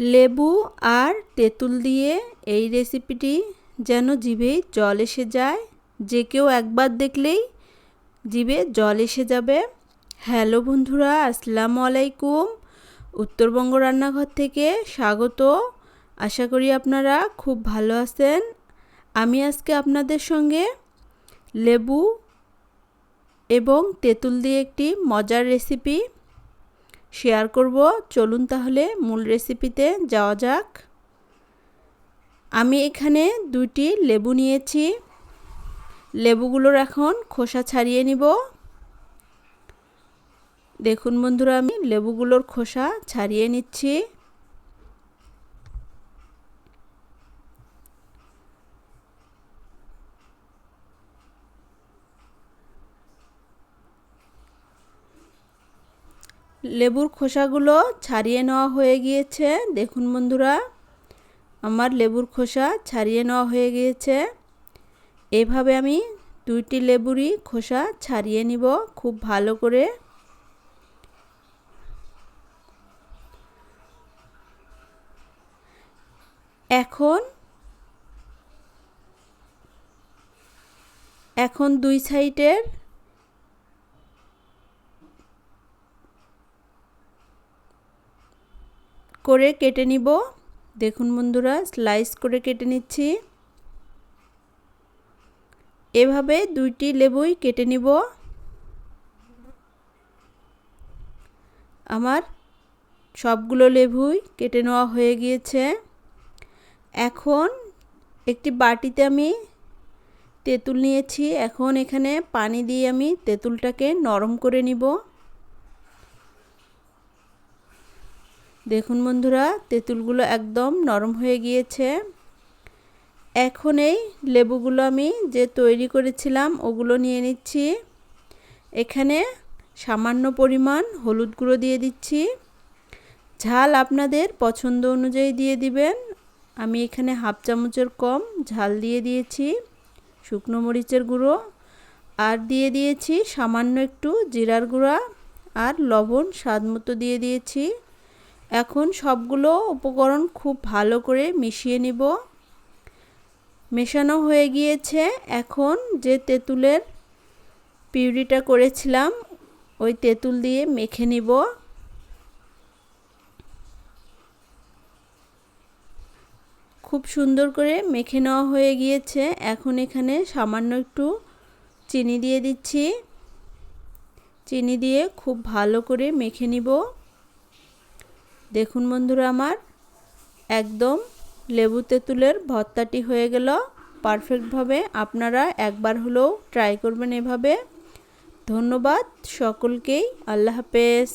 লেবু আর তেঁতুল দিয়ে এই রেসিপিটি যেন জিভে জল এসে যায়। যে কেউ একবার দেখলেই জিভে জল এসে যাবে। হ্যালো বন্ধুরা, আসসালামু আলাইকুম। উত্তরবঙ্গ রান্নাঘর থেকে স্বাগত। আশা করি আপনারা খুব ভালো আছেন। আমি আজকে আপনাদের সঙ্গে লেবু এবং তেঁতুল দিয়ে একটি মজার রেসিপি শেয়ার করব। চলুন তাহলে মূল রেসিপিতে যাওয়া যাক। আমি এখানে দুটি লেবু নিয়েছি। লেবুগুলোর এখন খোসা ছাড়িয়ে নিব। দেখুন বন্ধুরা, আমি লেবুগুলোর খোসা ছাড়িয়ে নিচ্ছি। লেবুর খোসাগুলো ছাড়িয়ে নেওয়া হয়ে গিয়েছে। দেখুন বন্ধুরা, আমার লেবুর খোসা ছাড়িয়ে নেওয়া হয়ে গিয়েছে। এভাবে আমি দুইটি লেবুরই খোসা ছাড়িয়ে নিব খুব ভালো করে। এখন এখন দুই সাইডের করে কেটে নিব। দেখুন বন্ধুরা স্লাইস করে কেটে নিচ্ছি। এভাবে দুইটি লেবুই কেটে নিব। আমার সবগুলো লেবুই কেটে নেওয়া হয়ে গিয়েছে। এখন একটি বাটিতে আমি তেঁতুল নিয়েছি। এখন এখানে পানি দিয়ে আমি তেঁতুলটাকে নরম করে নিব। দেখুন বন্ধুরা, তেঁতুলগুলো একদম নরম হয়ে গিয়েছে। এখন এই লেবুগুলো আমি যে তৈরি করেছিলাম, ওগুলো নিয়ে নিচ্ছি। এখানে সামান্য পরিমাণ হলুদ গুঁড়ো দিয়ে দিচ্ছি। ঝাল আপনাদের পছন্দ অনুযায়ী দিয়ে দিবেন। আমি এখানে হাফ চামচের কম ঝাল দিয়ে দিয়েছি, শুকনো মরিচের গুঁড়ো। আর দিয়ে দিয়েছি সামান্য একটু জিরার গুঁড়া আর লবণ স্বাদ মতো দিয়ে দিয়েছি। এখন সবগুলো উপকরণ খুব ভালো করে মিশিয়ে নিব। মেশানো হয়ে গিয়েছে। এখন যে তেঁতুলের পিউরিটা করেছিলাম, ওই তেঁতুল দিয়ে মেখে নিব। খুব সুন্দর করে মেখে নেওয়া হয়ে গিয়েছে। এখন এখানে সামান্য একটু চিনি দিয়ে দিচ্ছি। চিনি দিয়ে খুব ভালো করে মেখে নিব। দেখুন বন্ধুরা আমার, একদম লেবু তেঁতুলের ভর্তাটি হয়ে গেল। পারফেক্টভাবে আপনারা একবার হলেও ট্রাই করবেন এভাবে। ধন্যবাদ সকলকেই, আল্লাহ হাফেজ।